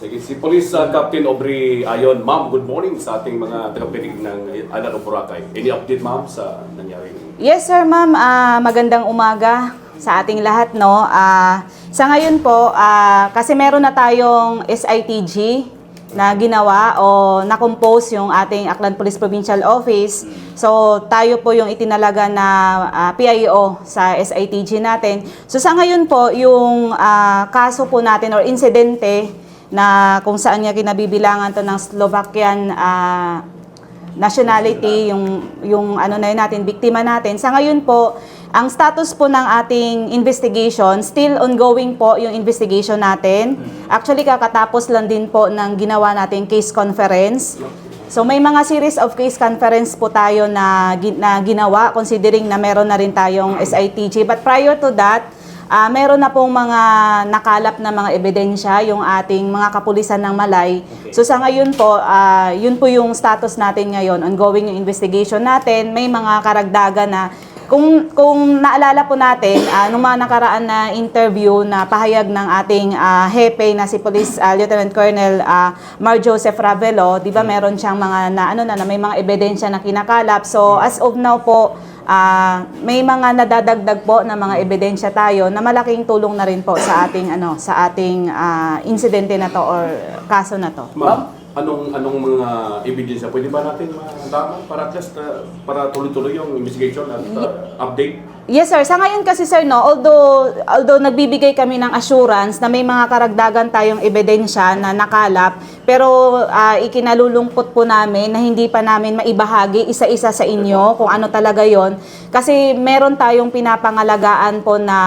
Sige, si Police uh, Captain Aubrey Ayon. Ma'am, good morning sa ating mga tagapinig ng Alan of Boracay. Any update, ma'am, sa nangyari? Yes, sir, ma'am. Ah, magandang umaga sa ating lahat, no? Ah, sa ngayon po, ah, kasi meron na tayong SITG na ginawa o na-compose yung ating Aklan Police Provincial Office. So, tayo po yung itinalaga na ah, PIO sa SITG natin. So, sa ngayon po, yung ah, kaso po natin or insidente na kung saan niya kinabibilangan to ng Slovakian ah, nationality, yung, yung ano na yun natin, biktima natin. Sa ngayon po, ang status po ng ating investigation, still ongoing po yung investigation natin. Actually, kakatapos lang din po ng ginawa nating case conference. So may mga series of case conference po tayo na, na ginawa considering na meron na rin tayong SITG. But prior to that, Ah, meron na pong mga nakalap na mga ebidensya yung ating mga kapulisan ng Malay. So sa ngayon po, ah, yun po yung status natin ngayon. Ongoing yung investigation natin. May mga karagdagan na kung kung naalala po natin, ah, nung mga nakaraan na interview na pahayag ng ating ah, hepe na si Police ah, Lieutenant Colonel ah, Mar Joseph Ravelo, 'di ba meron siyang mga na ano na, na may mga ebidensya na kinakalap. So as of now po, Ah, may mga nadadagdag po na mga ebidensya tayo na malaking tulong na rin po sa ating ano sa ating ah, insidente na to or kaso na to. Ma'am, anong anong mga ebidensya pwede ba natin malaman para just uh, para tuloy-tuloy yung investigation at uh, update? Yes sir, sa ngayon kasi sir no, although although nagbibigay kami ng assurance na may mga karagdagan tayong ebidensya na nakalap, pero ah, ikinalulungkot po namin na hindi pa namin maibahagi isa-isa sa inyo kung ano talaga 'yon. Kasi meron tayong pinapangalagaan po na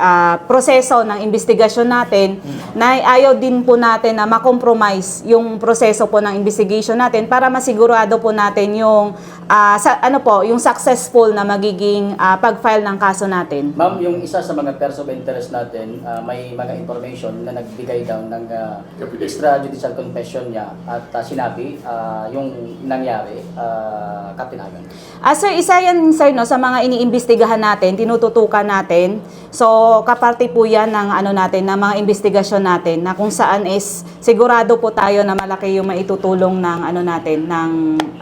ah, proseso ng investigasyon natin na ayaw din po natin na makompromise yung proseso po ng investigation natin para masigurado po natin yung ah, sa, ano po, yung successful na magiging ah, pag-file ng kaso natin. Ma'am, yung isa sa mga person of interest natin, ah, may mga information na nagbigay daw ng ah, extrajudicial confession niya at ah, sinabi ah, yung nangyari, uh, Captain Ayon. Ah, sir, isa yan, sir, no, sa mga iniimbestigahan natin, tinututukan natin. So, kaparte po yan ng, ano natin, ng mga investigasyon natin na kung saan is sigurado po tayo na malaki yung maitutulong ng, ano natin, ng,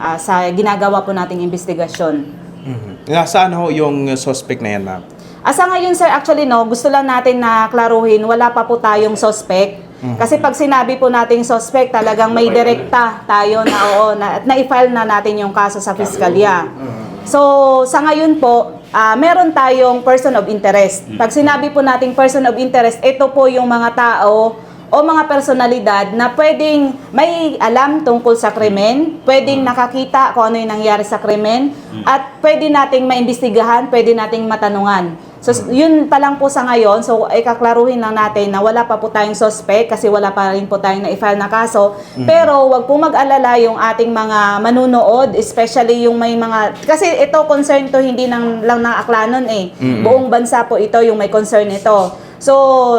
ah, sa ginagawa po nating investigasyon. Mhm. Nasaan ho yung uh, suspect na yan, ma'am? Asa ngayon sir, actually no, gusto lang natin na klaruhin, wala pa po tayong suspect. Kasi pag sinabi po nating suspect, talagang may direkta tayo na oo, na, at na-file na natin yung kaso sa piskalya. So, sa ngayon po, ah, meron tayong person of interest. Pag sinabi po nating person of interest, ito po yung mga tao o mga personalidad na pwedeng may alam tungkol sa krimen, pwedeng nakakita kung ano yung nangyari sa krimen, at pwede nating maimbestigahan, pwede nating matanungan. So, yun pa lang po sa ngayon. So, ikaklaruhin lang natin na wala pa po tayong suspect kasi wala pa rin po tayong na-file na kaso. Pero, wag po mag-alala yung ating mga manunood, especially yung may mga... Kasi ito, concern to hindi nang, lang ng aklanon eh. Buong bansa po ito yung may concern ito. So,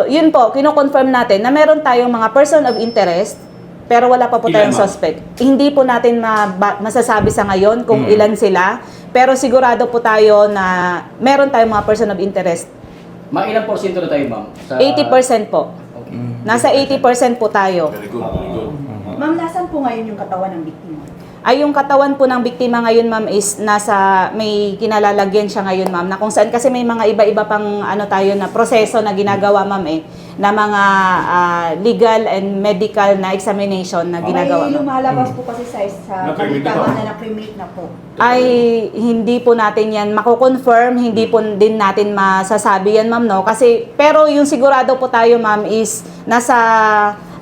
yun po, kino-confirm natin na meron tayong mga person of interest, pero wala pa po Ilan, tayong ma'am? suspect. Hindi po natin maba- masasabi sa ngayon kung ilan sila, pero sigurado po tayo na meron tayong mga person of interest. Mga ilang porsyento na tayo, ma'am? Sa... 80% po. Okay. Nasa 80% po tayo. Very good, very good. Ma'am, nasan po ngayon yung katawan ng biktima? Ay yung katawan po ng biktima ngayon ma'am is nasa may kinalalagyan siya ngayon ma'am na kung saan kasi may mga iba-iba pang ano tayo na proseso na ginagawa ma'am eh na mga ah, legal and medical na examination na ginagawa May lumalabas po kasi sa, sa ba? na na-cremate na po. ay hindi po natin yan mako-confirm, hindi po din natin masasabi yan ma'am no kasi pero yung sigurado po tayo ma'am is nasa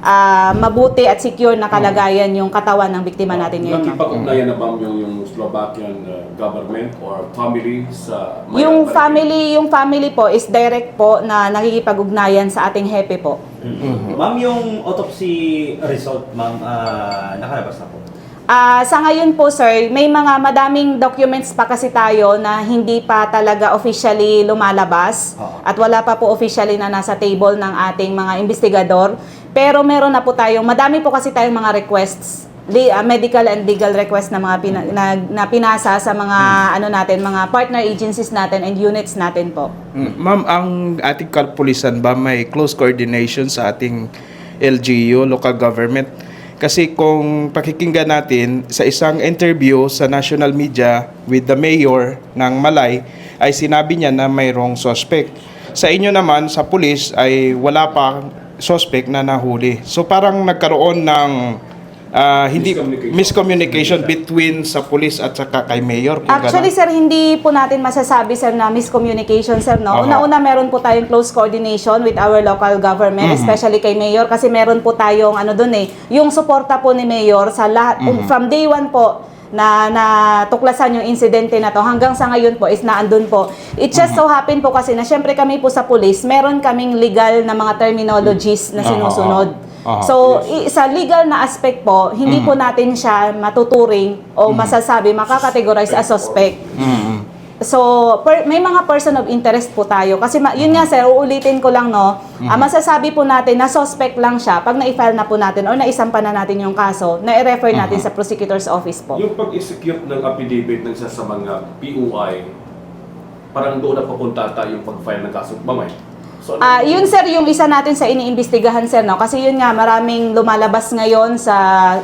ah, mabuti at secure na kalagayan yung katawan ng biktima natin ngayon. Nakipag-ugnayan na ba yung, yung Slovakian uh, government or family sa Yung Mayan- family, yung family po is direct po na nakikipag-ugnayan sa ating hepe po. Ma'am, yung autopsy result, ma'am, ah, nakalabas na po. Ah, sa ngayon po sir, may mga madaming documents pa kasi tayo na hindi pa talaga officially lumalabas at wala pa po officially na nasa table ng ating mga investigador. Pero meron na po tayong, madami po kasi tayong mga requests, li- ah, medical and legal requests na mga pina- na, na pinasa sa mga ano natin, mga partner agencies natin and units natin po. Mm, Ma'am, ang ating kapulisan ba may close coordination sa ating LGU, local government. Kasi kung pakikinggan natin sa isang interview sa national media with the mayor ng Malay, ay sinabi niya na mayroong suspect. Sa inyo naman, sa pulis, ay wala pa suspect na nahuli. So parang nagkaroon ng ah, hindi Miscommunication. miscommunication between sa pulis at saka kay mayor. kung Actually, ganon. sir, hindi po natin masasabi, sir, na miscommunication, sir, no? Aha. Una-una, meron po tayong close coordination with our local government, especially kay Mayor, kasi meron po tayong, ano dun eh, yung suporta po ni Mayor sa lahat, from day one po, na natuklasan yung insidente na to hanggang sa ngayon po is naandun po. It just so happen po kasi na syempre kami po sa police, meron kaming legal na mga terminologies na Aha. sinusunod. So, sa legal na aspect po, hindi po natin siya matuturing o masasabi, makakategorize as suspect. So, per- may mga person of interest po tayo. Kasi ma- yun nga sir, uulitin ko lang no, ah, masasabi po natin na suspect lang siya pag na-file na po natin or naisampa na natin yung kaso, na-refer natin sa prosecutor's office po. Yung pag-execute ng affidavit ng isa sa mga POI, parang doon na papunta tayo yung pag-file ng kaso. Mamay. So, ano- Ah, yun sir, yung isa natin sa iniimbestigahan sir, no? Kasi yun nga, maraming lumalabas ngayon sa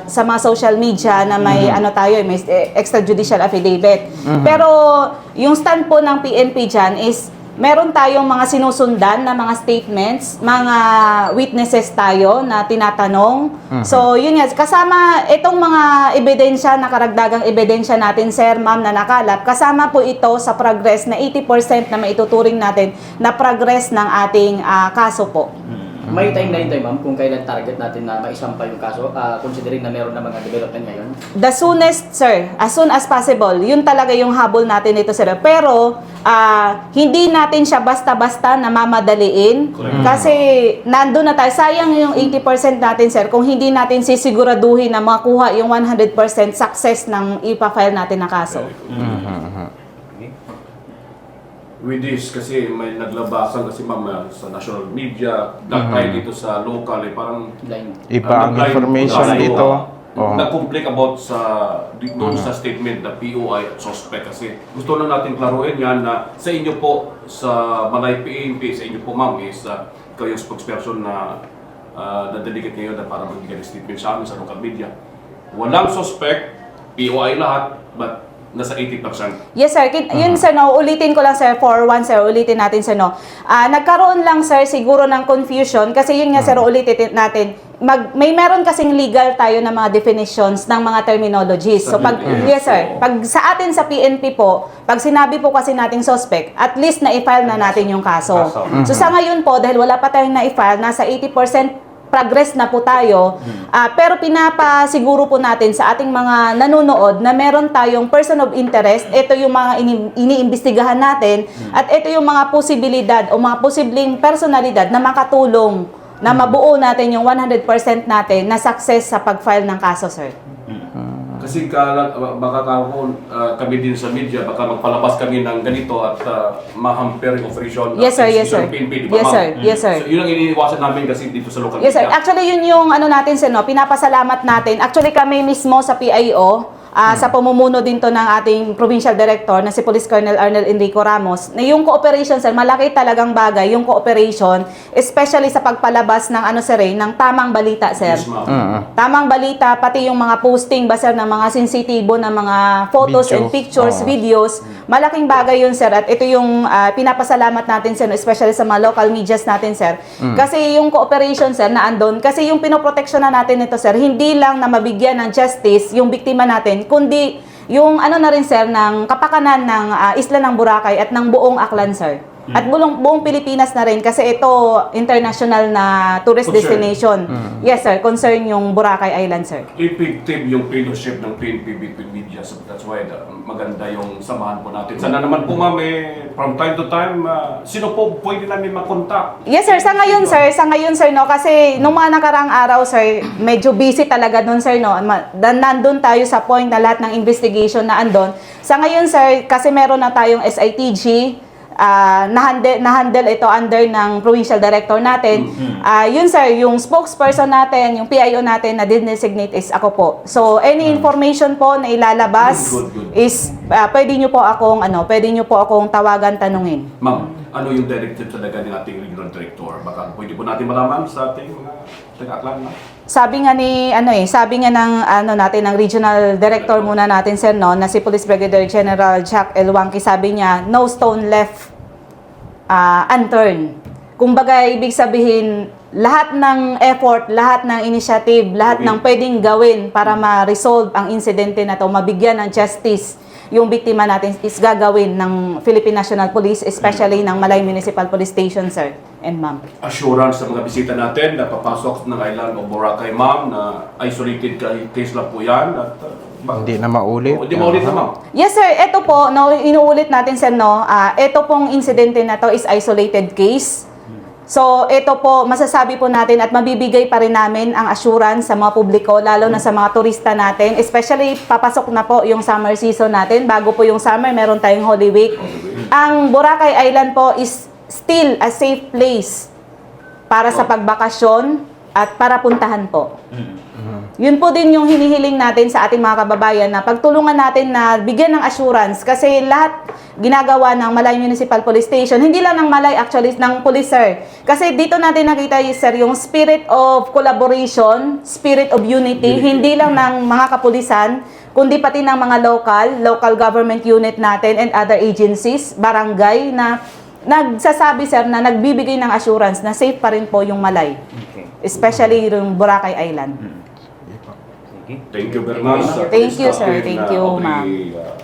sa mga social media na may ano tayo, eh, may extrajudicial affidavit. Pero yung stand po ng PNP dyan is meron tayong mga sinusundan na mga statements, mga witnesses tayo na tinatanong. So, yun nga, kasama itong mga ebidensya, nakaragdagang ebidensya natin, sir, ma'am, na nakalap, kasama po ito sa progress na 80% na maituturing natin na progress ng ating ah, kaso po. May timeline tayo ma'am kung kailan target natin na maisampa yung kaso, ah, considering na meron na mga development ngayon. The soonest, sir, as soon as possible. Yun talaga yung habol natin dito, sir. Pero, ah, hindi natin siya basta-basta na mamadaliin. Kasi, nandun na tayo. Sayang yung 80% natin, sir, kung hindi natin sisiguraduhin na makuha yung 100% success ng ipa-file natin na kaso. With this, kasi may naglabasan kasi ma'am sa national media, dahil dito sa local, eh, parang Line. Iba ang nag-line- information nag-line dito. Oo. Nag-complain about sa di- doon sa statement na POI at suspect kasi gusto lang natin klaruhin yan na sa inyo po sa Malay PNP, sa inyo po ma'am is uh, ikaw yung spokesperson na uh, na-delegate ngayon na para magbigay ng statement sa amin sa local media. Walang suspect, POI lahat, but nasa 80%. Yes, sir. Kin- Yun, sir, no, ulitin ko lang, sir, for one, sir, ulitin natin, sir, no. Ah, nagkaroon lang, sir, siguro ng confusion kasi yun nga, sir, ulitin natin. Mag, may meron kasing legal tayo na mga definitions ng mga terminologies. So, pag, yes, sir. Pag sa atin sa PNP po, pag sinabi po kasi nating suspect, at least na-file na natin yung kaso. Kaso. So, sa ngayon po, dahil wala pa tayong na-file, nasa 80% progress na po tayo. Ah, pero pinapasiguro po natin sa ating mga nanonood na meron tayong person of interest. Ito yung mga ini- iniimbestigahan natin at ito yung mga posibilidad o mga posibleng personalidad na makatulong na mabuo natin yung 100% natin na success sa pag-file ng kaso, sir. Kasi kala, baka kako, uh, kami din sa media, baka magpalabas kami ng ganito at uh, ma-hamper yung operation. Yes, sir. Yes, sir. PNP, di ba, Yes, sir. Yes, sir. So, yun ang iniiwasan namin kasi dito sa local Yes, sir. media. Actually, yun yung ano natin, sir, no? pinapasalamat natin. Actually, kami mismo sa PIO, ah, sa pamumuno din to ng ating provincial director na si Police Colonel Arnel Enrico Ramos, na yung cooperation, sir, malaki talagang bagay yung cooperation, especially sa pagpalabas ng ano, sir, eh, ng tamang balita, sir. Yes, ma'am. Tamang balita, pati yung mga posting ba sir ng mga sensitibo na mga photos Video. and pictures, Oo. videos. Malaking bagay yun sir at ito yung ah, pinapasalamat natin sir, especially sa mga local medias natin sir. Kasi yung cooperation sir na andon, kasi yung pinoproteksyon na natin ito sir, hindi lang na mabigyan ng justice yung biktima natin, kundi yung ano na rin sir ng kapakanan ng ah, isla ng Boracay at ng buong Aklan sir. At buong, buong Pilipinas na rin kasi ito international na tourist Concern. destination. Yes sir, concern yung Boracay Island sir. Effective yung fellowship ng PNP between media. So that's why the, maganda yung samahan po natin. Sana naman po ma'am, eh, from time to time, uh, sino po pwede namin makontak? Yes sir, sa ngayon sir, sa ngayon sir no kasi nung mga nakarang araw sir, medyo busy talaga doon sir no. Nandun tayo sa point na lahat ng investigation na andon. Sa ngayon sir, kasi meron na tayong SITG, ah na-handle, na-handle ito under ng provincial director natin. Ah, yun sir, yung spokesperson natin, yung PIO natin na designate is ako po. So any information po na ilalabas Good, good, good. is ah, pwede nyo po akong ano, pwede nyo po akong tawagan tanungin. Ma'am, ano yung directive talaga ng ating regional director? Baka pwede po natin malaman sa ating mga Na. Sabi nga ni ano eh, sabi nga ng ano natin ng regional director muna natin sir no, na si Police Brigadier General Jack Elwangki sabi niya, no stone left ah, unturned. Kumbaga ibig sabihin lahat ng effort, lahat ng initiative, lahat Okay. ng pwedeng gawin para ma-resolve ang insidente na to, mabigyan ng justice yung biktima natin is gagawin ng Philippine National Police, especially ng Malay Municipal Police Station, sir and ma'am. Assurance sa mga bisita natin na papasok ng island o Boracay, ma'am, na isolated ca- case lang po yan. At, uh, Hindi na maulit. Hindi maulit na, ma'am. Yes sir, ito po, no, inuulit natin sir, no, ah, ito pong insidente na to is isolated case. So, ito po, masasabi po natin at mabibigay pa rin namin ang assurance sa mga publiko, lalo na sa mga turista natin. Especially, papasok na po yung summer season natin. Bago po yung summer, meron tayong Holy Week. Ang Boracay Island po is still a safe place para sa pagbakasyon at para puntahan po. Yun po din yung hinihiling natin sa ating mga kababayan na pagtulungan natin na bigyan ng assurance kasi lahat ginagawa ng Malay Municipal Police Station, hindi lang ng Malay actually, ng police sir. Kasi dito natin nakita yung sir, yung spirit of collaboration, spirit of unity, hindi lang ng mga kapulisan, kundi pati ng mga local, local government unit natin and other agencies, barangay na nagsasabi sir na nagbibigay ng assurance na safe pa rin po yung Malay. Okay. Especially yung Boracay Island. Sige. Thank you very much. Thank you, sir. Captain, Thank uh, you, ma'am. uh,